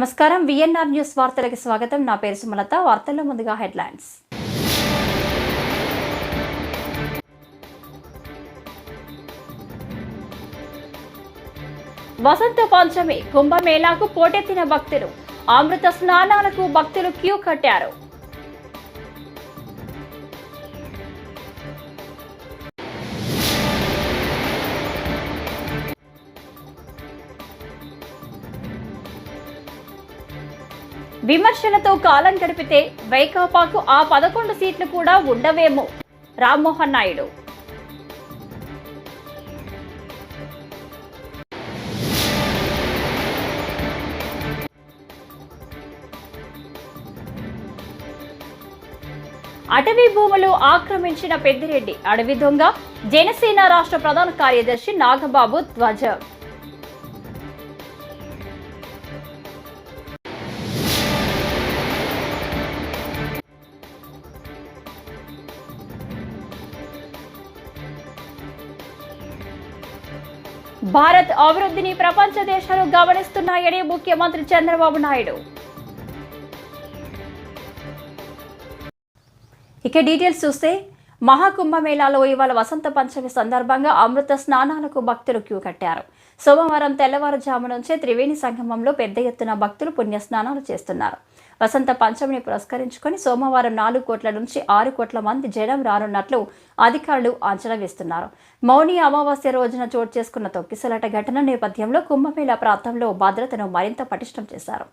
నమస్కారం. VNR news వార్తలకు స్వాగతం. నా పేరు సుమలత. వార్తల్లో ముందుగా హెడ్లైన్స్. వసంత పంచమి కుంభమేళాకు పోటెత్తిన భక్తులు. అమృత స్నానాలకు భక్తులు క్యూ కట్టారు. విమర్శలతో కాలం గడిపితే వైకాపాకు ఆ పదకొండు సీట్లు కూడా ఉండవేమో. రామ్మోహన్ నాయుడు. అటవీ భూములు ఆక్రమించిన పెద్దిరెడ్డి అడవి దొంగ జనసేన రాష్ట్ర ప్రధాన కార్యదర్శి నాగబాబు ధ్వజ. భారత్ అభివృద్ధిని ప్రపంచ దేశాలు గమనిస్తున్నాయని ముఖ్యమంత్రి చంద్రబాబు నాయుడు. ఇక డీటెయిల్స్ చూస్తే మహాకుంభమేళాలో ఇవాళ వసంత పంచమి సందర్భంగా అమృత స్నానాలకు భక్తులు క్యూ కట్టారు. సోమవారం తెల్లవారుజాము నుంచే త్రివేణి సంగమంలో పెద్ద ఎత్తున భక్తులు పుణ్యస్నానాలు చేస్తున్నారు. వసంత పంచమిని పురస్కరించుకొని సోమవారం నాలుగు కోట్ల నుంచి ఆరు కోట్ల మంది జనం రానున్నట్లు అధికారులు అంచనా వేస్తున్నారు. మౌని అమావాస్య రోజున చోటు చేసుకున్న తొక్కిసలాట ఘటన నేపథ్యంలో కుంభమేళా ప్రాంతంలో భద్రతను మరింత పటిష్టం చేశారు.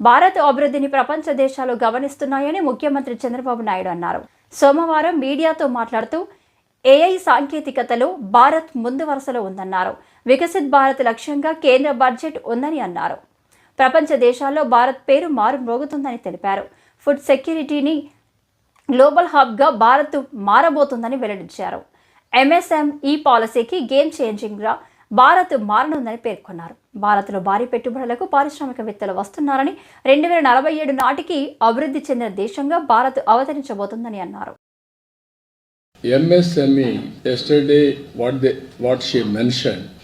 భారత్ అభివృద్ధిని ప్రపంచ దేశాలు గమనిస్తున్నాయని ముఖ్యమంత్రి చంద్రబాబు నాయుడు అన్నారు. సోమవారం మీడియాతో మాట్లాడుతూ ఏఐ సాంకేతికతలో భారత్ ముందు వరుసలో ఉందన్నారు. వికసిత్ భారత్ లక్ష్యంగా కేంద్ర బడ్జెట్ ఉందని అన్నారు. ప్రపంచ దేశాల్లో భారత్ పేరు మారు మోగుతుందని తెలిపారు. ఫుడ్ సెక్యూరిటీని గ్లోబల్ హబ్గా భారత్ మారబోతుందని వెల్లడించారు. ఎంఎస్ఎం ఈ పాలసీకి గేమ్ చేంజింగ్గా భారత్ మారనుందని పేర్కొన్నారు. భారత్లో భారీ పెట్టుబడులకు పారిశ్రామికవేత్తలు వస్తున్నారని రెండు వేల నలభై ఏడు నాటికి అభివృద్ధి చెందిన దేశంగా భారత్ అవతరించబోతుందని అన్నారు.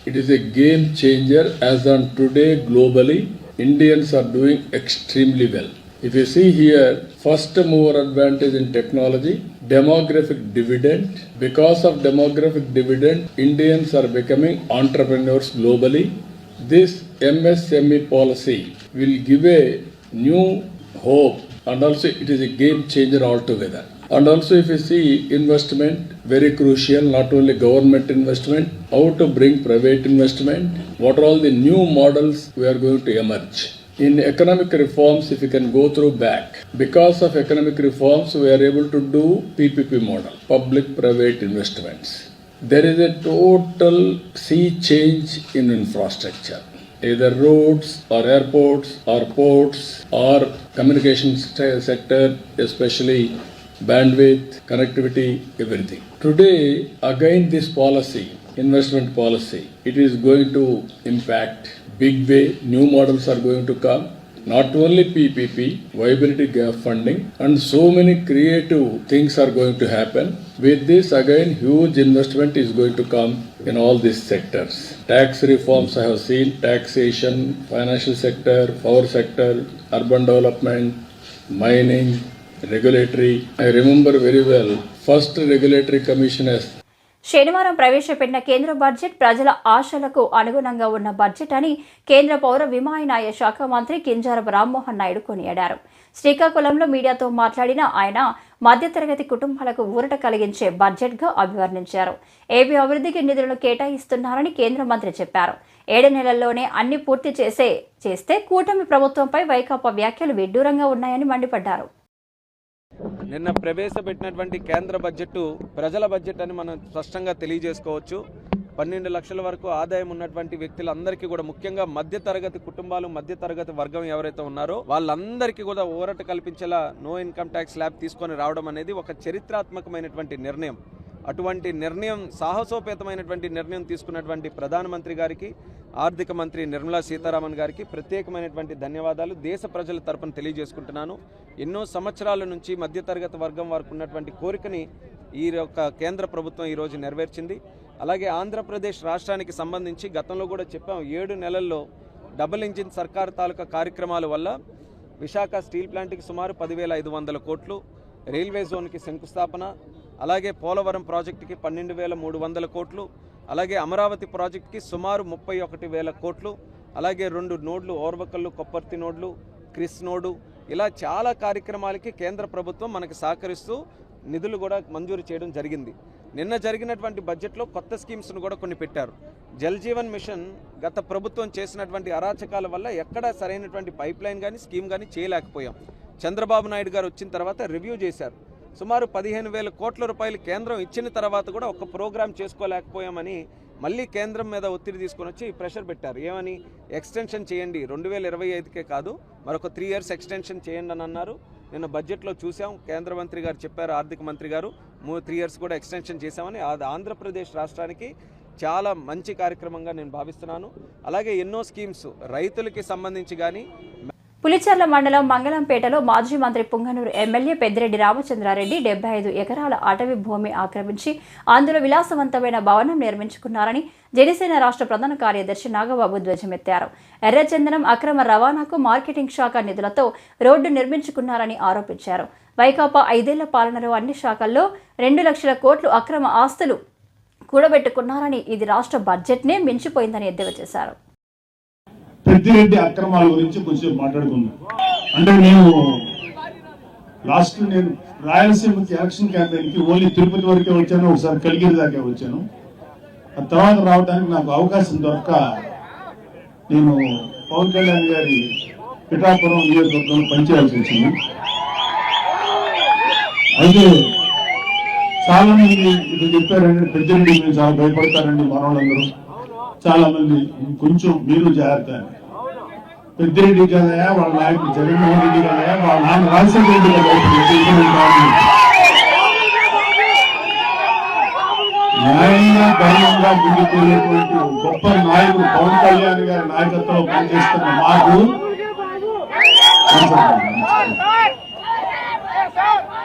It is a game changer as on today globally Indians are doing extremely well if you see here first mover advantage in technology demographic dividend. Because of demographic dividend, Indians are becoming entrepreneurs globally. This MSME policy will give a new hope and also it is a game changer altogether. And also if you see investment, very crucial, not only government investment, how to bring private investment, what are all the new models we are going to emerge. In economic reforms, if you can go through back, because of economic reforms, we are able to do PPP model, public-private investments. There is a total sea change in infrastructure either roads or airports or ports or communication sector, especially bandwidth, connectivity, everything. Today, again, this policy, investment policy, it is going to impact big way. New models are going to come. not only PPP, viability gap funding, and so many creative things are going to happen. With this, again, huge investment is going to come in all these sectors. Tax reforms I have seen, taxation, financial sector, power sector, urban development, mining, regulatory. I remember very well, first regulatory commission has శనివారం ప్రవేశపెట్టిన కేంద్ర budget ప్రజల ఆశలకు అనుగుణంగా ఉన్న budget అని కేంద్ర పౌర విమానయాన శాఖ మంత్రి కింజారపు రామ్మోహన్ నాయుడు కొనియాడారు. శ్రీకాకుళంలో మీడియాతో మాట్లాడిన ఆయన మధ్యతరగతి కుటుంబాలకు ఊరట కలిగించే బడ్జెట్గా అభివర్ణించారు. ఏపీ అభివృద్ధికి నిధులను కేటాయిస్తున్నారని కేంద్ర మంత్రి చెప్పారు. ఏడు నెలల్లోనే అన్ని పూర్తి చేసే చేస్తే కూటమి ప్రభుత్వంపై వైకాపా వ్యాఖ్యలు విడ్డూరంగా ఉన్నాయని మండిపడ్డారు. నిన్న ప్రవేశపెట్టినటువంటి కేంద్ర బడ్జెట్ ప్రజల బడ్జెట్ అని మనం స్పష్టంగా తెలియజేసుకోవచ్చు. పన్నెండు లక్షల వరకు ఆదాయం ఉన్నటువంటి వ్యక్తులందరికీ కూడా ముఖ్యంగా మధ్య తరగతి కుటుంబాలు మధ్య తరగతి వర్గం ఎవరైతే ఉన్నారో వాళ్ళందరికీ కూడా ఊరట కల్పించేలా నో ఇన్కమ్ ట్యాక్స్ ల్యాబ్ తీసుకొని రావడం అనేది ఒక చరిత్రాత్మకమైనటువంటి నిర్ణయం. అటువంటి నిర్ణయం సాహసోపేతమైనటువంటి నిర్ణయం తీసుకున్నటువంటి ప్రధానమంత్రి గారికి ఆర్థిక మంత్రి నిర్మలా సీతారామన్ గారికి ప్రత్యేకమైనటువంటి ధన్యవాదాలు. దేశ ప్రజల తరపున తెలియజేసుకుంటున్నాను. ఎన్నో సంవత్సరాల నుంచి మధ్యతరగతి వర్గం వారికి ఉన్నటువంటి కోరికని ఈ యొక్క కేంద్ర ప్రభుత్వం ఈరోజు నెరవేర్చింది. అలాగే ఆంధ్రప్రదేశ్ రాష్ట్రానికి సంబంధించి గతంలో కూడా చెప్పాం ఏడు నెలల్లో డబుల్ ఇంజిన్ సర్కార్ తాలూకా కార్యక్రమాల వల్ల విశాఖ స్టీల్ ప్లాంట్కి సుమారు పదివేల ఐదు వందల కోట్లు రైల్వే జోన్కి శంకుస్థాపన అలాగే పోలవరం ప్రాజెక్టుకి పన్నెండు వేల మూడు వందల కోట్లు అలాగే అమరావతి ప్రాజెక్టుకి సుమారు ముప్పై ఒకటి వేల కోట్లు అలాగే రెండు నోడ్లు ఓర్వకల్లు కొప్పర్తి నోడ్లు క్రిస్ నోడు ఇలా చాలా కార్యక్రమాలకి కేంద్ర ప్రభుత్వం మనకి సహకరిస్తూ నిధులు కూడా మంజూరు చేయడం జరిగింది. నిన్న జరిగినటువంటి బడ్జెట్లో కొత్త స్కీమ్స్ను కూడా కొన్ని పెట్టారు. జల్ జీవన్ మిషన్ గత ప్రభుత్వం చేసినటువంటి అరాచకాల వల్ల ఎక్కడా సరైనటువంటి పైప్ లైన్ కానీ స్కీమ్ కానీ చేయలేకపోయాం. చంద్రబాబు నాయుడు గారు వచ్చిన తర్వాత రివ్యూ చేశారు. సుమారు పదిహేను వేల కోట్ల రూపాయలు కేంద్రం ఇచ్చిన తర్వాత కూడా ఒక ప్రోగ్రాం చేసుకోలేకపోయామని మళ్ళీ కేంద్రం మీద ఒత్తిడి తీసుకొని వచ్చి ప్రెషర్ పెట్టారు. ఏమని? ఎక్స్టెన్షన్ చేయండి. రెండు వేల ఇరవై ఐదుకే కాదు మరొక త్రీ ఇయర్స్ ఎక్స్టెన్షన్ చేయండి అని అన్నారు. నిన్న బడ్జెట్లో చూసాం కేంద్ర మంత్రి గారు చెప్పారు ఆర్థిక మంత్రి గారు మూ త్రీ ఇయర్స్ కూడా ఎక్స్టెన్షన్ చేశామని. అది ఆంధ్రప్రదేశ్ రాష్ట్రానికి చాలా మంచి కార్యక్రమంగా నేను భావిస్తున్నాను. అలాగే ఎన్నో స్కీమ్స్ రైతులకి సంబంధించి కానీ పులిచెర్ల మండలం మంగళంపేటలో మాజీ మంత్రి పుంగనూరు ఎమ్మెల్యే పెద్దిరెడ్డి రామచంద్రారెడ్డి డెబ్బై ఐదు ఎకరాల అటవీ భూమి ఆక్రమించి అందులో విలాసవంతమైన భవనం నిర్మించుకున్నారని జనసేన రాష్ట్ర ప్రధాన కార్యదర్శి నాగబాబు ధ్వజమెత్తారు. ఎర్రచందనం అక్రమ రవాణాకు మార్కెటింగ్ శాఖ నిధులతో రోడ్డు నిర్మించుకున్నారని ఆరోపించారు. వైకాపా ఐదేళ్ళ పాలనలో అన్ని శాఖల్లో రెండు లక్షల కోట్లు అక్రమ ఆస్తులు కూడబెట్టుకున్నారని ఇది రాష్ట్ర బడ్జెట్నే మించిపోయిందని ఎద్దేవా చేశారు. పెద్దిరెడ్డి అక్రమాల గురించి కొంచెం మాట్లాడుకుందాం. అంటే నేను లాస్ట్ నేను రాయలసీమకి ఎలక్షన్ క్యాంపెయిన్కి ఓన్లీ తిరుపతి వరకే వచ్చాను ఒకసారి కలిగిరి దాకా వచ్చాను. ఆ తర్వాత రావడానికి నాకు అవకాశం దొరక నేను పవన్ కళ్యాణ్ గారి పిఠాపురం నియోజకవర్గంలో పనిచేయాల్సి వచ్చింది. అయితే చాలా మంది ఇది చెప్పారండి పెద్దరెడ్డి మీరు చాలా భయపడతారండి మనవాళ్ళందరూ చాలా మంది కొంచెం మీరు జాగ్రత్త అని. పెద్దిరెడ్డి కదయా వాళ్ళ నాయకుడు జగన్మోహన్ రెడ్డి కదయా వాళ్ళ నాన్న రాజశేఖర రెడ్డి కదా ఇప్పుడు న్యాయంగా గొప్ప నాయకుడు పవన్ కళ్యాణ్ గారి నాయకత్వంలో పనిచేస్తున్న మాకు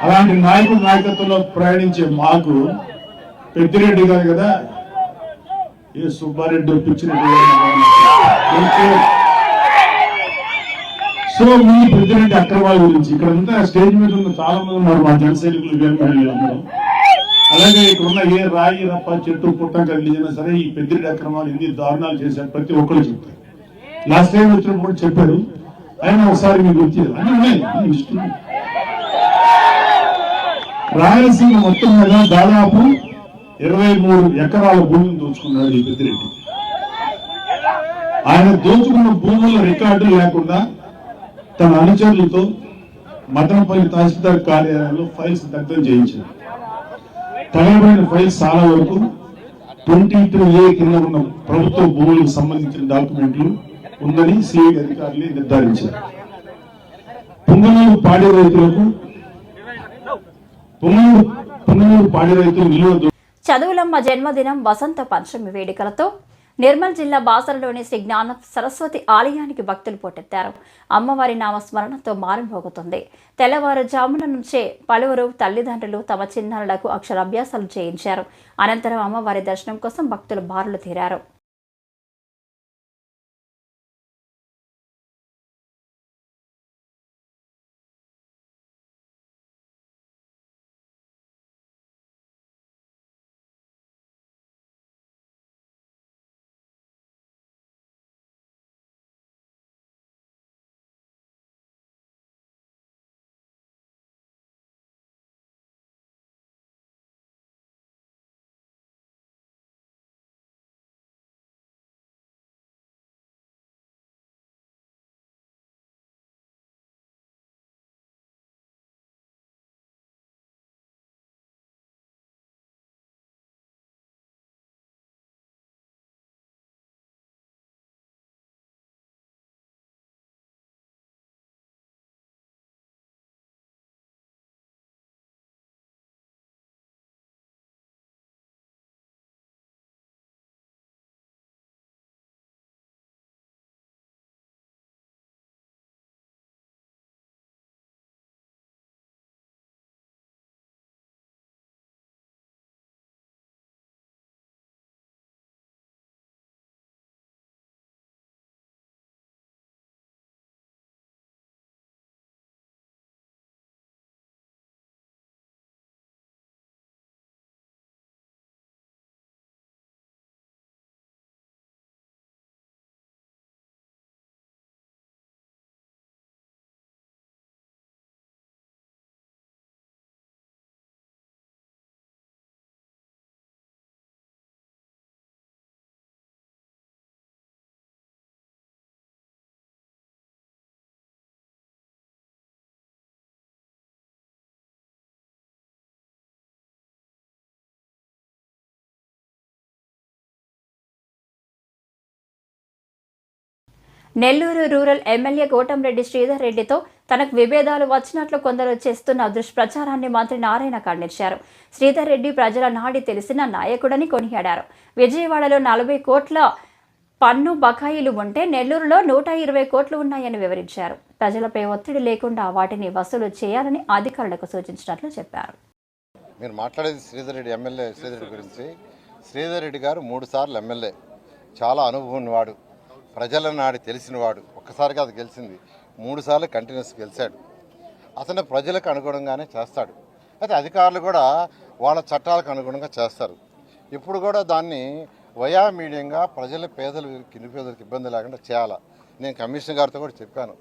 అలాంటి నాయకుడు నాయకత్వంలో ప్రయాణించే మాకు పెద్దిరెడ్డి గారు కదా ఏ సుబ్బారెడ్డి ఒప్పించిన సో మీ ప్రెసిడెంట్ అక్రమాల గురించి ఇక్కడ అంతా స్టేజ్ మీద ఉన్న చాలా మంది ఉన్నారు మా జన సైనికులు వీరమహిళలు అలాగే ఇక్కడ ఉన్న ఏ రాయి రప్ప చెట్టు పుట్ట కలిగినా సరే ఈ పెద్దిరెడ్డి అక్రమాలు ఎన్ని దారుణాలు చేశారు ప్రతి ఒక్కరు చెప్తారు లాస్ట్ టైం వచ్చినప్పుడు చెప్పారు. ఆయన ఒకసారి మీకు వచ్చేది చేయాలి. ఉన్నాయి. ఇష్టం రాయలసీమ మొత్తం మీద దాదాపు ఇరవై మూడు ఎకరాల భూమిని దోచుకున్నాడు ఈ పెద్దిరెడ్డి. ఆయన దోచుకున్న భూముల రికార్డు లేకుండా తన అనుచరులతో మదనపల్లి తహసీల్దార్ కార్యాలయంలో ఫైల్స్ దగ్ధం చేయించారు తగలబడిన ఫైల్స్ చాలా వరకు ట్వంటీ టూ ఏ కింద ఉన్న ప్రభుత్వ భూములకు సంబంధించిన డాక్యుమెంట్లు ఉందని సిఐ అధికారులు నిర్ధారించారు. పొంగనూరు పాడి రైతులకు పొంగనూరు పొంగనూరు పాడి రైతులు నిలువ చదువులమ్మ జన్మదినం వసంత పంచమి వేడుకలతో నిర్మల్ జిల్లా బాసరలోని శ్రీ జ్ఞాన సరస్వతి ఆలయానికి భక్తులు పోటెత్తారు. అమ్మవారి నామస్మరణతో మారుమోగుతుంది తెల్లవారుజామున నుంచే పలువురు తల్లిదండ్రులు తమ చిన్నారులకు అక్షరాభ్యాసాలు చేయించారు. అనంతరం అమ్మవారి దర్శనం కోసం భక్తులు బారులు తీరారు. నెల్లూరు రూరల్ ఎమ్మెల్యే కోటంరెడ్డి శ్రీధర్ రెడ్డితో తనకు విభేదాలు వచ్చినట్లు కొందరు చేస్తున్న దుష్ప్రచారాన్ని మంత్రి నారాయణ ఖండించారు. శ్రీధర్ రెడ్డి ప్రజల నాడి తెలిసిన నాయకుడని కొనియాడారు. విజయవాడలో నలభై కోట్ల పన్ను బకాయిలు ఉంటే నెల్లూరులో నూట ఇరవై కోట్లు ఉన్నాయని వివరించారు. ప్రజలపై ఒత్తిడి లేకుండా వాటిని వసూలు చేయాలని అధికారులకు సూచించినట్లు చెప్పారు. మీరు మాట్లాడేది శ్రీధర్ రెడ్డి ఎమ్మెల్యే శ్రీధర్ రెడ్డి గురించి. శ్రీధర్ రెడ్డి గారు మూడు సార్లు ఎమ్మెల్యే. చాలా అనుభవం వాడు ప్రజల నాడి తెలిసినవాడు ఒక్కసారిగా అది గెలిచింది మూడుసార్లు కంటిన్యూస్ గెలిచాడు. అతను ప్రజలకు అనుగుణంగానే చేస్తాడు. అయితే అధికారులు కూడా వాళ్ళ చట్టాలకు అనుగుణంగా చేస్తారు. ఇప్పుడు కూడా దాన్ని వయా మీడియంగా ప్రజల పేదలు నిరుపేదలకు ఇబ్బంది లేకుండా చేయాలా. నేను కమిషనర్ గారితో కూడా చెప్పాను.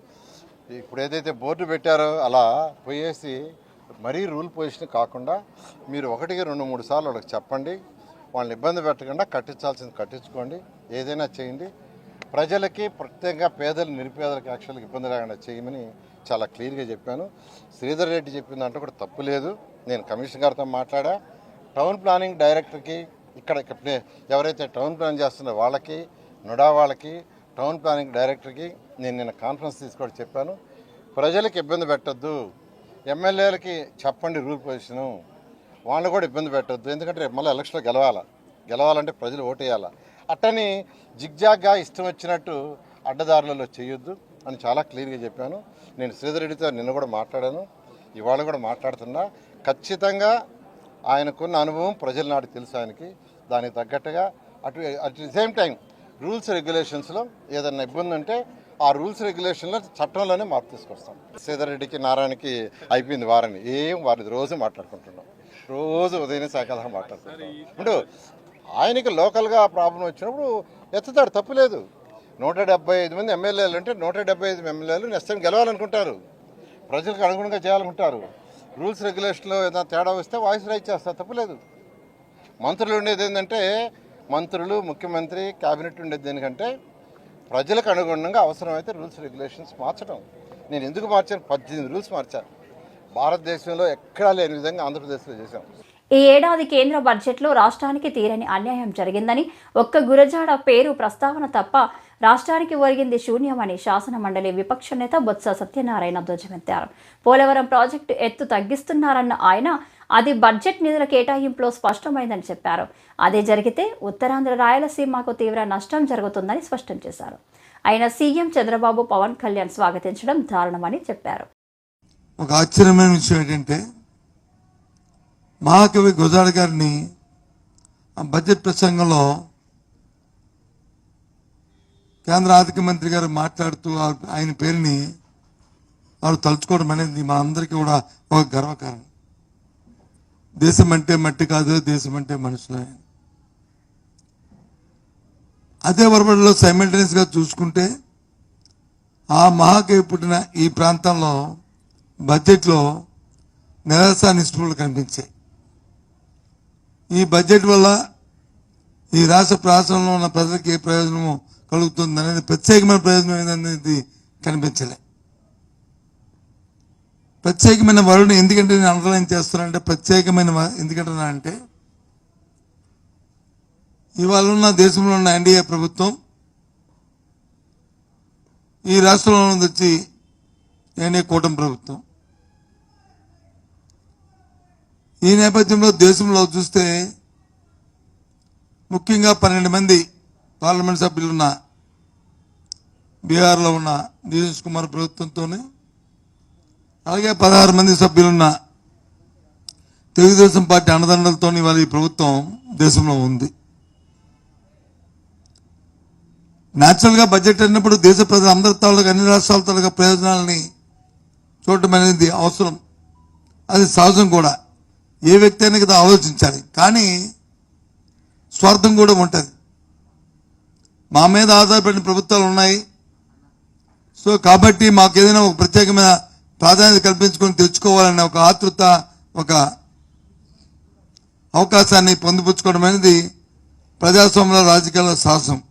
ఇప్పుడు ఏదైతే బోర్డు పెట్టారో అలా పోయేసి మరీ రూల్ పొజిషన్ కాకుండా మీరు ఒకటికి రెండు మూడు సార్లు వాళ్ళకి చెప్పండి. వాళ్ళని ఇబ్బంది పెట్టకుండా కట్టించాల్సింది కట్టించుకోండి. ఏదైనా చేయండి. ప్రజలకి ప్రత్యేకంగా పేదలు నిరుపేదలకు యాక్చువల్గా ఇబ్బంది లేకుండా చేయమని చాలా క్లియర్గా చెప్పాను. శ్రీధర్ రెడ్డి చెప్పిన దాంట్లో కూడా తప్పు లేదు. నేను కమిషన్ గారితో మాట్లాడా. టౌన్ ప్లానింగ్ డైరెక్టర్కి ఇక్కడ ఎవరైతే టౌన్ ప్లాన్ చేస్తున్నారో వాళ్ళకి నుడా వాళ్ళకి టౌన్ ప్లానింగ్ డైరెక్టర్కి నేను నిన్న కాన్ఫరెన్స్ తీసుకొని చెప్పాను. ప్రజలకు ఇబ్బంది పెట్టొద్దు. ఎమ్మెల్యేలకి చెప్పండి రూల్ పొజిషను. వాళ్ళని కూడా ఇబ్బంది పెట్టద్దు. ఎందుకంటే రేపు మళ్ళీ ఎలక్షన్లో గెలవాలా? గెలవాలంటే ప్రజలు ఓటేయాలా? అట్టని జిగ్జాగ్గా ఇష్టం వచ్చినట్టు అడ్డదారులలో చేయొద్దు అని చాలా క్లియర్గా చెప్పాను. నేను శ్రీధర్ రెడ్డితో నిన్న కూడా మాట్లాడాను. ఇవాళ కూడా మాట్లాడుతున్నా. ఖచ్చితంగా ఆయనకున్న అనుభవం ప్రజల నాటి తెలుసు ఆయనకి. దానికి తగ్గట్టుగా అటు at the same time rules రెగ్యులేషన్స్లో ఏదైనా ఇబ్బంది ఉంటే ఆ రూల్స్ రెగ్యులేషన్లో చట్టంలోనే మార్పు తీసుకొస్తాం. శ్రీధర్ రెడ్డికి నారాయణకి అయిపోయింది వారని ఏం వారి రోజు మాట్లాడుకుంటున్నాం. రోజు ఉదయం సాయంకాలం మాట్లాడుకుంటాం ఇప్పుడు ఆయనకి లోకల్గా ప్రాబ్లం వచ్చినప్పుడు ఎత్తుతాడు తప్పులేదు నూట డెబ్బై ఐదు మంది ఎమ్మెల్యేలు అంటే నూట డెబ్బై ఐదు ఎమ్మెల్యేలు నెక్స్ట్ టైం గెలవాలనుకుంటారు. ప్రజలకు అనుగుణంగా చేయాలనుకుంటారు. రూల్స్ రెగ్యులేషన్లో ఏదైనా తేడా వస్తే వాయిస్ రైట్ చేస్తారు తప్పులేదు మంత్రులు ఉండేది ఏంటంటే మంత్రులు ముఖ్యమంత్రి క్యాబినెట్ ఉండేది దేనికంటే ప్రజలకు అనుగుణంగా అవసరమైతే రూల్స్ రెగ్యులేషన్స్ మార్చడం నేను ఎందుకు మార్చాను? పద్దెనిమిది రూల్స్ మార్చాను భారతదేశంలో ఎక్కడా లేని విధంగా ఆంధ్రప్రదేశ్లో చేశాం. ఈ ఏడాది కేంద్ర బడ్జెట్లో రాష్ట్రానికి తీరని అన్యాయం జరిగిందని ఒక్క గురజాడ పేరు ప్రస్తావన తప్ప రాష్ట్రానికి ఒరిగింది శూన్యమని శాసన మండలి విపక్ష నేత బొత్స సత్యనారాయణ ధ్వజమెత్తారు పోలవరం ప్రాజెక్టు ఎత్తు తగ్గిస్తున్నారన్న ఆయన అది బడ్జెట్ నిధుల కేటాయింపులో స్పష్టమైందని చెప్పారు. అదే జరిగితే ఉత్తరాంధ్ర రాయలసీమకు తీవ్ర నష్టం జరుగుతుందని స్పష్టం చేశారు. ఆయన సీఎం చంద్రబాబు పవన్ కళ్యాణ్ స్వాగతించడం దారుణమని చెప్పారు. ఒక ఆశ్చర్యమైన విషయం ఏంటంటే మహాకవి గుజాడ్ గారిని ఆ బడ్జెట్ ప్రసంగంలో కేంద్ర ఆర్థిక మంత్రి గారు మాట్లాడుతూ ఆయన పేరుని వారు తలుచుకోవడం అనేది మనందరికీ కూడా ఒక గర్వకారణం. దేశం అంటే మట్టి కాదు దేశం అంటే మనుషులే. అదే వరబడిలో సైమిల్టేనియస్గా చూసుకుంటే ఆ మహాకవి పుట్టిన ఈ ప్రాంతంలో బడ్జెట్లో నిరాశ నిస్పృహలు కనిపించాయి. ఈ బడ్జెట్ వల్ల ఈ రాష్ట్ర ప్రాంతంలో ఉన్న ప్రజలకు ఏ ప్రయోజనము కలుగుతుంది అనేది ప్రత్యేకమైన ప్రయోజనం ఏందనేది కనిపించలే. ప్రత్యేకమైన వరుణ్ ఎందుకంటే నేను అండర్లైన్ చేస్తున్నానంటే ప్రత్యేకమైన వ- ఎందుకంటున్నా అంటే ఇవాళ ఉన్న దేశంలో ఉన్న ఎన్డీఏ ప్రభుత్వం ఈ రాష్ట్రంలో వచ్చి ఎన్డీఏ కూటమి ప్రభుత్వం ఈ నేపథ్యంలో దేశంలో చూస్తే ముఖ్యంగా పన్నెండు మంది పార్లమెంట్ సభ్యులున్న బీహార్లో ఉన్న నితీష్ కుమార్ ప్రభుత్వంతోనే అలాగే పదహారు మంది సభ్యులున్న తెలుగుదేశం పార్టీ అన్నదండలతో ఇవాళ ఈ ప్రభుత్వం దేశంలో ఉంది. న్యాచురల్గా బడ్జెట్ అన్నప్పుడు దేశ ప్రజలు అందరి తాలూకా అన్ని రాష్ట్రాల తాలూకా ప్రయోజనాలని చూడటం అనేది అవసరం. అది సహజం కూడా. ఏ వ్యక్తి అయినా కదా ఆలోచించాలి. కానీ స్వార్థం కూడా ఉంటుంది. మా మీద ఆధారపడిన ప్రభుత్వాలు ఉన్నాయి. సో కాబట్టి మాకు ఏదైనా ఒక ప్రత్యేకమైన ప్రాధాన్యత కల్పించుకొని తెచ్చుకోవాలనే ఒక ఆతృత ఒక అవకాశాన్ని పొందుపుచ్చుకోవడం అనేది ప్రజాస్వామ్య రాజకీయాల సాహసం.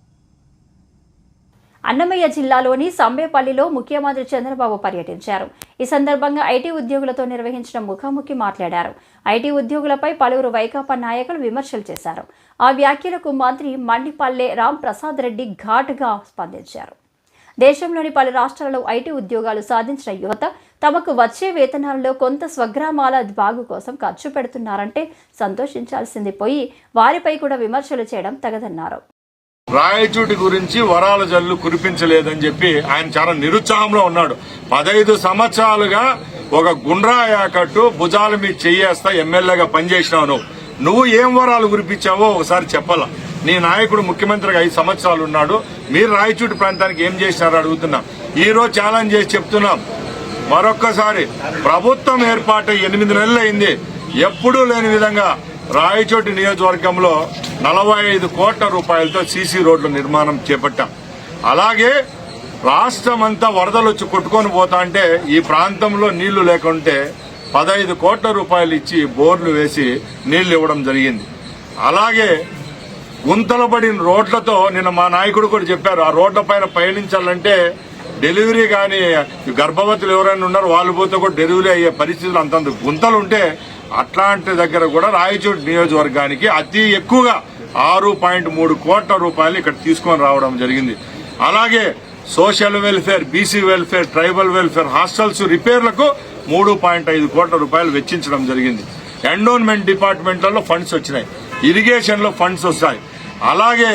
అన్నమయ్య జిల్లాలోని సంబేపల్లిలో ముఖ్యమంత్రి చంద్రబాబు పర్యటించారు. ఈ సందర్భంగా ఐటీ ఉద్యోగులతో నిర్వహించిన ముఖాముఖి మాట్లాడారు. ఐటీ ఉద్యోగులపై పలువురు వైకాపా నాయకులు విమర్శలు చేశారు. ఆ వ్యాఖ్యలకు మంత్రి మండిపల్లె రామ్ ప్రసాద్ రెడ్డి ఘాటుగా స్పందించారు. దేశంలోని పలు రాష్ట్రాలలో ఐటీ ఉద్యోగాలు సాధించిన యువత తమకు వచ్చే వేతనాలలో కొంత స్వగ్రామాల బాగు కోసం ఖర్చు పెడుతున్నారంటే సంతోషించాల్సింది పోయి వారిపై కూడా విమర్శలు చేయడం తగదన్నారు. రాయచూటి గురించి వరాల జల్లు కురిపించలేదని చెప్పి ఆయన చాలా నిరుత్సాహంలో ఉన్నాడు. పదహైదు సంవత్సరాలుగా ఒక గుండ్రా యాకట్టు భుజాల మీద చెయ్యేస్తా ఎమ్మెల్యేగా పనిచేసినావు నువ్వు నువ్వు ఏం వరాలు కురిపించావో ఒకసారి చెప్పాలా? నీ నాయకుడు ముఖ్యమంత్రిగా ఐదు సంవత్సరాలు ఉన్నాడు. మీరు రాయచూటి ప్రాంతానికి ఏం చేసినారో అడుగుతున్నాం. ఈరోజు ఛాలెంజ్ చేసి చెప్తున్నాం. మరొక్కసారి ప్రభుత్వం ఏర్పాటు ఎనిమిది నెలలు అయింది ఎప్పుడూ లేని విధంగా రాయచోటి నియోజకవర్గంలో నలభై ఐదు కోట్ల రూపాయలతో సీసీ రోడ్ల నిర్మాణం చేపట్టాం. అలాగే రాష్ట్రం అంతా వరదలు వచ్చి కొట్టుకొని పోతా అంటే ఈ ప్రాంతంలో నీళ్ళు లేకుంటే పదహైదు కోట్ల రూపాయలు ఇచ్చి బోర్లు వేసి నీళ్ళు ఇవ్వడం జరిగింది. అలాగే గుంతలు పడిన రోడ్లతో నిన్న మా నాయకుడు కూడా చెప్పారు ఆ రోడ్ల పైన పయనించాలంటే డెలివరీ కానీ గర్భవతులు ఎవరైనా ఉన్నారో వాళ్ళు పోతే కూడా డెలివరీ అయ్యే పరిస్థితులు అంతంత గుంతలు ఉంటే అట్లాంటి దగ్గర కూడా రాయచోటి నియోజకవర్గానికి అతి ఎక్కువగా ఆరు పాయింట్ మూడు కోట్ల రూపాయలు ఇక్కడ తీసుకొని రావడం జరిగింది. అలాగే social welfare BC welfare tribal welfare hostels రిపేర్లకు మూడు పాయింట్ ఐదు కోట్ల రూపాయలు వెచ్చించడం జరిగింది. ఎండోన్మెంట్ డిపార్ట్మెంట్లలో ఫండ్స్ వచ్చినాయి. ఇరిగేషన్లో ఫండ్స్ వస్తాయి. అలాగే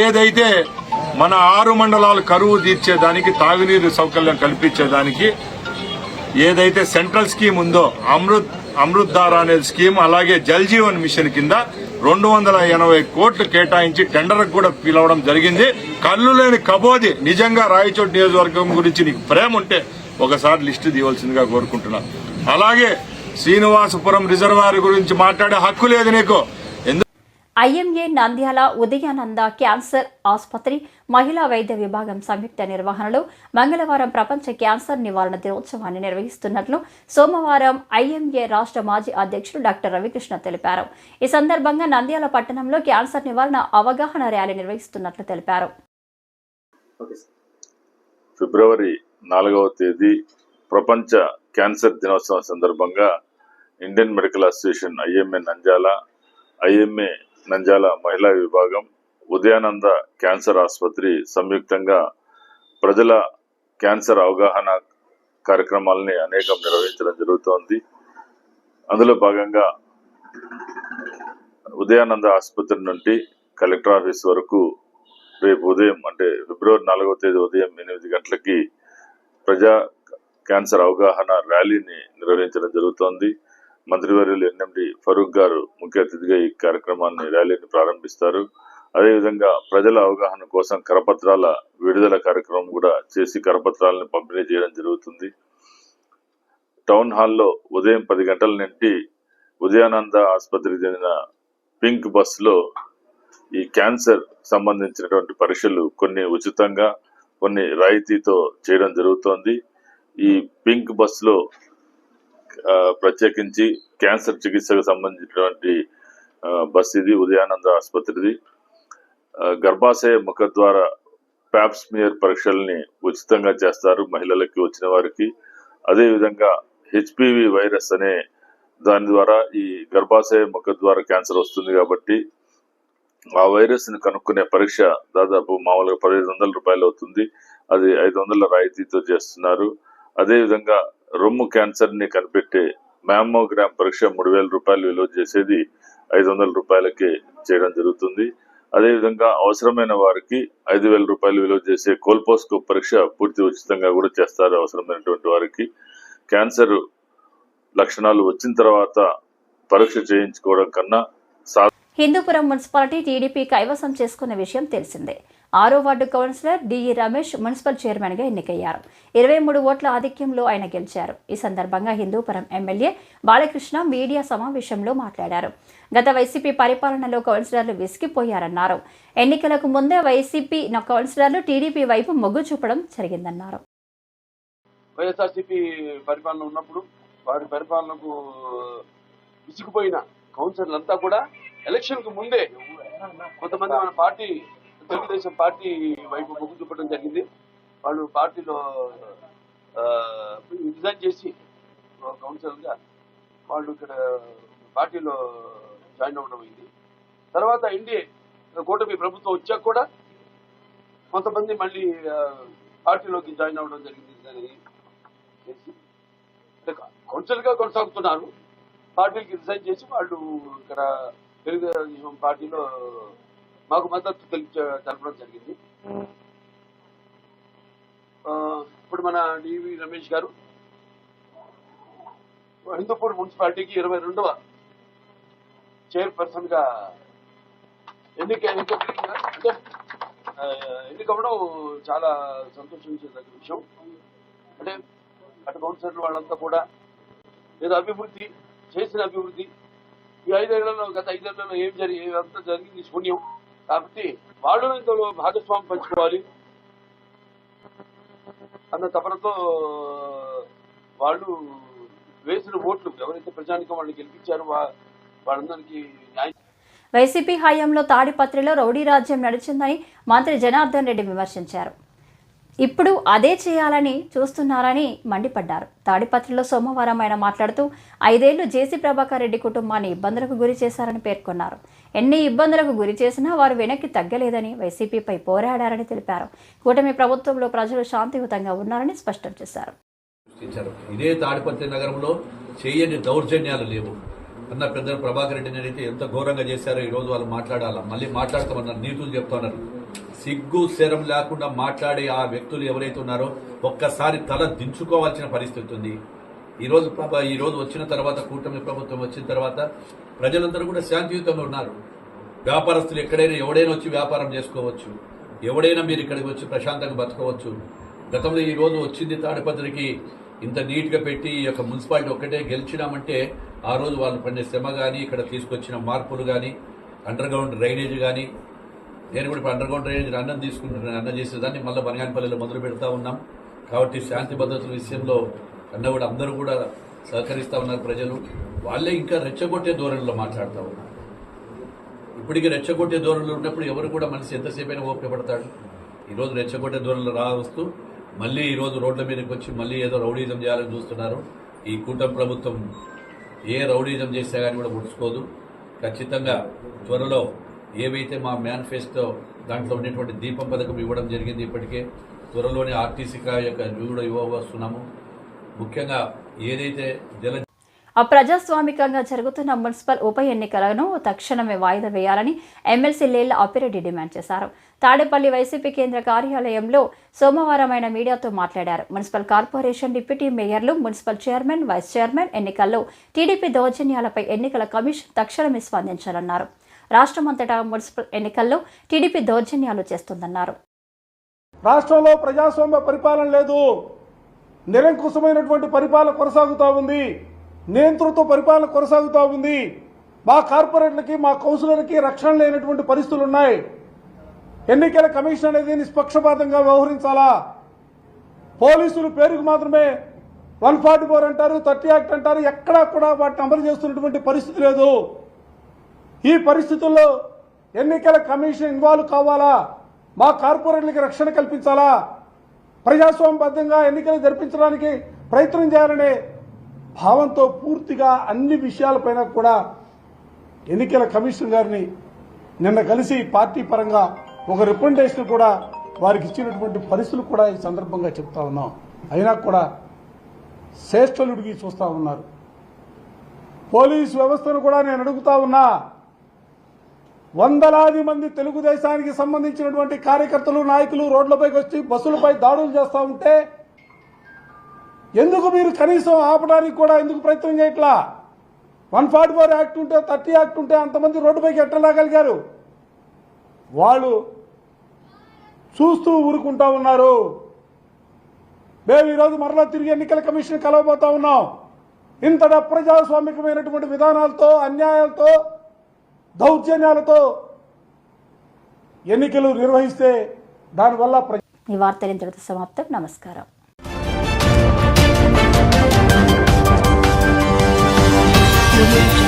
ఏదైతే మన ఆరు మండలాలు కరువు తీర్చేదానికి తాగునీరు సౌకర్యం కల్పించేదానికి ఏదైతే సెంట్రల్ స్కీమ్ ఉందో అమృత్ అమృత్ ధార అనే స్కీమ్ అలాగే జల్ జీవన్ మిషన్ కింద రెండు వందల ఎనభై కోట్లు కేటాయించి టెండర్ కూడా పిలవడం జరిగింది. కళ్ళు లేని కబోది నిజంగా రాయచోటి నియోజకవర్గం గురించి నీకు ప్రేమ ఉంటే ఒకసారి లిస్టు తీయవలసిందిగా కోరుకుంటున్నాను అలాగే శ్రీనివాసపురం రిజర్వాయర్ గురించి మాట్లాడే హక్కు లేదు నీకు. ఎందుకు ఐఎంఏ నంద్యాల ఉదయానంద క్యాన్సర్ ఆసుపత్రి మహిళా వైద్య విభాగం సంయుక్త నిర్వహణలో మంగళవారం ప్రపంచ క్యాన్సర్ నివారణ దినోత్సవాన్ని నిర్వహిస్తున్నట్లు సోమవారం ఐఎంఏ రాష్ట్ర మాజీ అధ్యక్షుడు డాక్టర్ రవికృష్ణ తెలిపారు. ఈ సందర్భంగా నంద్యాల పట్టణంలో క్యాన్సర్ నివారణ అవగాహన ర్యాలీ నిర్వహిస్తున్నట్లు తెలిపారు. ఫిబ్రవరి నాలుగవ తేదీ ప్రపంచ క్యాన్సర్ దినోత్సవం సందర్భంగా Indian Medical Association IMA Nanjala IMA Nanjala మహిళా విభాగం ఉదయానంద క్యాన్సర్ ఆసుపత్రి సంయుక్తంగా ప్రజల క్యాన్సర్ అవగాహన కార్యక్రమాలని అనేకం నిర్వహించడం జరుగుతోంది. అందులో భాగంగా ఉదయానంద ఆసుపత్రి నుండి కలెక్టర్ ఆఫీస్ వరకు రేపు ఉదయం అంటే ఫిబ్రవరి నాలుగవ తేదీ ఉదయం ఎనిమిది గంటలకి ప్రజా క్యాన్సర్ అవగాహన ర్యాలీని నిర్వహించడం జరుగుతోంది. మంత్రివర్యులు ఎన్ఎండి ఫరూక్ గారు ముఖ్య అతిథిగా ఈ కార్యక్రమాన్ని ర్యాలీని ప్రారంభిస్తారు. అదేవిధంగా ప్రజల అవగాహన కోసం కరపత్రాల విడుదల కార్యక్రమం కూడా చేసి కరపత్రాలను పంపిణీ చేయడం జరుగుతుంది. టౌన్ హాల్లో ఉదయం పది గంటల నుండి ఉదయానంద ఆసుపత్రికి చెందిన పింక్ బస్సులో ఈ క్యాన్సర్ సంబంధించినటువంటి పరీక్షలు కొన్ని ఉచితంగా కొన్ని రాయితీతో చేయడం జరుగుతోంది. ఈ పింక్ బస్సులో ప్రత్యేకించి క్యాన్సర్ చికిత్సకు సంబంధించినటువంటి బస్ ఇది ఉదయానంద ఆసుపత్రిది. గర్భాశయ ముఖద్వార ప్యాప్స్మియర్ పరీక్షల్ని ఉచితంగా చేస్తారు మహిళలకి వచ్చిన వారికి. అదేవిధంగా హెచ్పివి వైరస్ అనే దాని ద్వారా ఈ గర్భాశయ ముఖద్వార క్యాన్సర్ వస్తుంది కాబట్టి ఆ వైరస్ని కనుక్కునే పరీక్ష దాదాపు మామూలుగా పదిహేను వందల రూపాయలు అవుతుంది. అది ఐదు వందల రాయితీతో చేస్తున్నారు. అదేవిధంగా రొమ్ము క్యాన్సర్ని కనిపెట్టే మ్యామోగ్రామ్ పరీక్ష మూడు వేల రూపాయలు విలువ చేసేది ఐదు వందల రూపాయలకే చేయడం జరుగుతుంది. అదేవిధంగా అవసరమైన వారికి ఐదు వేల రూపాయలు విలువ చేసే కోల్పోస్కో పరీక్ష పూర్తి ఉచితంగా కూడా చేస్తారు. అవసరమైనటువంటి వారికి క్యాన్సర్ లక్షణాలు వచ్చిన తర్వాత పరీక్ష చేయించుకోవడం కన్నా హిందూపురం మున్సిపాలిటీ టీడీపీ కైవసం చేసుకున్న విషయం తెలిసిందే. ఆరో ward councillor DE Ramesh municipal చైర్మన్గా ఎన్నికయ్యారు. ఇరవై మూడు ఓట్ల ఆధిక్యంలో ఆయన గెలిచారు. ఈ సందర్భంగా హిందూపురం ఎమ్మెల్యే బాలకృష్ణ మీడియా సమావేశంలో మాట్లాడారు. గత వైసీపీ పరిపాలనలో కౌన్సిలర్లు విసిగిపోయారన్నారు. ఎన్నికలకు ముందే వైసీపీ నా కౌన్సిలర్లు టీడీపీ వైపు మొగ్గు చూపడం జరిగిందన్నారు. వైఎస్ఆర్సీపీ పరిపాలన ఉన్నప్పుడు వారి పరిపాలనకు విసిగిపోయిన కౌన్సిలర్లంతా కూడా ఎలక్షన్కు ముందే కొంతమంది మన పార్టీ తెలుగుదేశం పార్టీ వైపు మొగ్గు చూపడం జరిగింది. వాళ్ళు పార్టీలో రిజైన్ చేసి కౌన్సిలర్గా వాళ్ళు ఇక్కడ పార్టీలో జాయిన్ అవ్వడం అయింది. తర్వాత ఎన్డీఏ కూటమి ప్రభుత్వం వచ్చాక కూడా కొంతమంది మళ్ళీ పార్టీలోకి జాయిన్ అవ్వడం జరిగింది. చేసి అంటే కౌన్సిలర్గా కొనసాగుతున్నారు. పార్టీకి రిజైన్ చేసి వాళ్ళు ఇక్కడ తెలుగుదేశం పార్టీలో మాకు మద్దతు తెలిప తెలపడం జరిగింది. ఆ, ఇప్పుడు మన డివి రమేష్ గారు హిందూపూర్ మున్సిపాలిటీకి ఇరవై రెండవ చైర్పర్సన్గా ఎన్నిక అంటే ఎన్నికవ్వడం చాలా సంతోషించేదగ్గ విషయం. అంటే అటు కౌన్సిలర్లు వాళ్ళంతా కూడా ఏదో అభివృద్ధి చేసిన అభివృద్ధి. ఈ ఐదేళ్ళలో గత ఐదేళ్ళలో ఏం జరిగి అంతా జరిగింది శూన్యం. కాబట్టి వాళ్ళు ఇందులో భాగస్వామి పంచుకోవాలి. అన్న తపనతో వాళ్ళు వేసిన ఓట్లు ఎవరైతే ప్రజానికం వాళ్ళు గెలిపించారో వాళ్ళందరికీ న్యాయం వైసీపీ హయాంలో తాడిపత్రిలో రౌడీ రాజ్యం నడిచిందని మంత్రి జనార్దన్ రెడ్డి విమర్శించారు. ఇప్పుడు అదే చేయాలని చూస్తున్నారని మండిపడ్డారు. తాడిపత్రిలో సోమవారం ఆయన మాట్లాడుతూ ఐదేళ్ళు జేసీ ప్రభాకర్ రెడ్డి కుటుంబాన్ని ఇబ్బందులకు గురి చేశారని పేర్కొన్నారు. ఎన్ని ఇబ్బందులకు గురి చేసినా వారు వెనక్కి తగ్గలేదని వైసీపీపై పోరాడారని తెలిపారు. కూటమి ప్రభుత్వంలో ప్రజలు శాంతియుతంగా ఉన్నారని స్పష్టం చేశారు. ఇదే తాడిపత్రి నగరంలో చేయని దౌర్జన్యాలు లేవు. అన్న పెద్దలు ప్రభాకర్ రెడ్డిని అయితే ఎంత ఘోరంగా చేశారో ఈరోజు వాళ్ళు మాట్లాడాలా? మళ్ళీ మాట్లాడతామన్నారు. నీతులు చెప్తున్నారు. సిగ్గు శరం లేకుండా మాట్లాడే ఆ వ్యక్తులు ఎవరైతే ఉన్నారో ఒక్కసారి తల దించుకోవాల్సిన పరిస్థితి ఉంది. ఈరోజు ఈరోజు వచ్చిన తర్వాత కూటమి ప్రభుత్వం వచ్చిన తర్వాత ప్రజలందరూ కూడా శాంతియుతంగా ఉన్నారు. వ్యాపారస్తులు ఎక్కడైనా ఎవడైనా వచ్చి వ్యాపారం చేసుకోవచ్చు. ఎవడైనా మీరు ఇక్కడికి వచ్చి ప్రశాంతంగా బతకవచ్చు. గతంలో ఈ రోజు వచ్చింది తాడిపత్రికి ఇంత నీట్గా పెట్టి ఈ యొక్క మున్సిపాలిటీ ఒక్కటే గెలిచినామంటే ఆ రోజు వాళ్ళు పండే శ్రమ కానీ ఇక్కడ తీసుకొచ్చిన మార్పులు కానీ అండర్ గ్రౌండ్ డ్రైనేజ్ కానీ నేను కూడా ఇప్పుడు అండర్ గ్రౌండ్ డ్రైనేజ్ అన్నం తీసుకుంటున్నాను అన్నం చేసేదాన్ని. మళ్ళీ బనగానపల్లిలో మొదలు పెడతా ఉన్నాం. కాబట్టి శాంతి భద్రతల విషయంలో అన్న కూడా అందరూ కూడా సహకరిస్తూ ఉన్నారు ప్రజలు. వాళ్ళే ఇంకా రెచ్చగొట్టే ధోరణిలో మాట్లాడుతూ ఉన్నారు. ఇప్పటికీ రెచ్చగొట్టే ధోరణిలో ఉన్నప్పుడు ఎవరు కూడా మనిషి ఎంతసేపు అయినా ఓపిక పడతాడు. రెచ్చగొట్టే ధోరణిలో రావస్తూ మళ్ళీ ఈ రోజు రోడ్ల మీదకి వచ్చి మళ్ళీ ఏదో రౌడీజం చేయాలని చూస్తున్నారు. ఈ కూటమి ప్రభుత్వం ఏ రౌడీజం చేస్తే కానీ కూడా ముడుచుకోదు. ఖచ్చితంగా త్వరలో ఏవైతే మా మేనిఫెస్టో దాంట్లో ఉన్నటువంటి దీపం పథకం ఇవ్వడం జరిగింది ఇప్పటికే త్వరలోనే ఆర్టీసీ కా యొక్క కూడా ఇవ్వవస్తున్నాము ముఖ్యంగా ఏదైతే జల అప్రజాస్వామికంగా జరుగుతున్న మున్సిపల్ ఉప ఎన్నికలను తక్షణమే వాయిదా వేయాలని ఎమ్మెల్సీ లేళ్ళ అప్పిరెడ్డి డిమాండ్ చేశారు. తాడేపల్లి వైసీపీ కేంద్ర కార్యాలయంలో సోమవారం ఆయన మీడియాతో మాట్లాడారు. మున్సిపల్ కార్పొరేషన్ డిప్యూటీ మేయర్లు మున్సిపల్ చైర్మన్ వైస్ చైర్మన్ ఎన్నికల్లో టీడీపీ దౌర్జన్యాలపై ఎన్నికల కమిషన్ తక్షణమే స్పందించాలన్నారు. రాష్ట్రమంతటా మున్సిపల్ ఎన్నికల్లో టీడీపీ దౌర్జన్యాలు చేస్తుందన్నారు. రాష్ట్రంలో ప్రజాస్వామ్య పరిపాలన లేదు. నిరంకుశమైనటువంటి పరిపాలన కొనసాగుతూ ఉంది. నియంతృత్వ పరిపాలన కొనసాగుతూ ఉంది. మా కార్పొరేట్లకి మా కౌన్సిలర్కి రక్షణ లేనటువంటి పరిస్థితులు ఉన్నాయి. ఎన్నికల కమిషన్ అనేది నిష్పక్షపాతంగా వ్యవహరించాలా? పోలీసులు పేరుకు మాత్రమే వన్ ఫార్టీ ఫోర్ అంటారు థర్టీ యాక్ట్ అంటారు ఎక్కడా కూడా వాటిని అమలు చేస్తున్నటువంటి పరిస్థితి లేదు. ఈ పరిస్థితుల్లో ఎన్నికల కమిషన్ ఇన్వాల్వ్ కావాలా? మా కార్పొరేట్లకి రక్షణ కల్పించాలా? ప్రజాస్వామ్యబద్ధంగా ఎన్నికలు జరిపించడానికి ప్రయత్నం చేయాలనే భావంతో పూర్తిగా అన్ని విషయాలపైన కూడా ఎన్నికల కమిషన్ గారిని నిన్న కలిసి పార్టీ పరంగా ఒక రిప్రజెంటేషన్ కూడా వారికి ఇచ్చినటువంటి పరిస్థితులు కూడా ఈ సందర్భంగా చెప్తా ఉన్నాం. అయినా కూడా శ్రేష్ఠలుడికి చూస్తా ఉన్నారు. పోలీస్ వ్యవస్థను కూడా నేను అడుగుతా ఉన్నా. వందలాది మంది తెలుగుదేశానికి సంబంధించినటువంటి కార్యకర్తలు నాయకులు రోడ్లపైకి వచ్చి బస్సులపై దాడులు చేస్తూ ఉంటే ఎందుకు మీరు కనీసం ఆపడానికి కూడా ఎందుకు ప్రయత్నం చేయట్లా? వన్ ఫార్టీ ఫోర్ యాక్ట్ ఉంటే థర్టీ యాక్ట్ ఉంటే అంతమంది రోడ్డుపైకి ఎట్లా రాగలిగారు వాళ్ళు చూస్తూ ఊరుకుంటా ఉన్నారు. మేము ఈరోజు మరలా తిరిగి ఎన్నికల కమిషన్ కలవబోతా ఉన్నాం. ఇంతటి అప్రజాస్వామికమైనటువంటి విధానాలతో అన్యాయాలతో దౌర్జన్యాలతో ఎన్నికలు నిర్వహిస్తే దానివల్ల ఈ వార్తలు ఇంతటితో సమాప్తం. నమస్కారం. Audio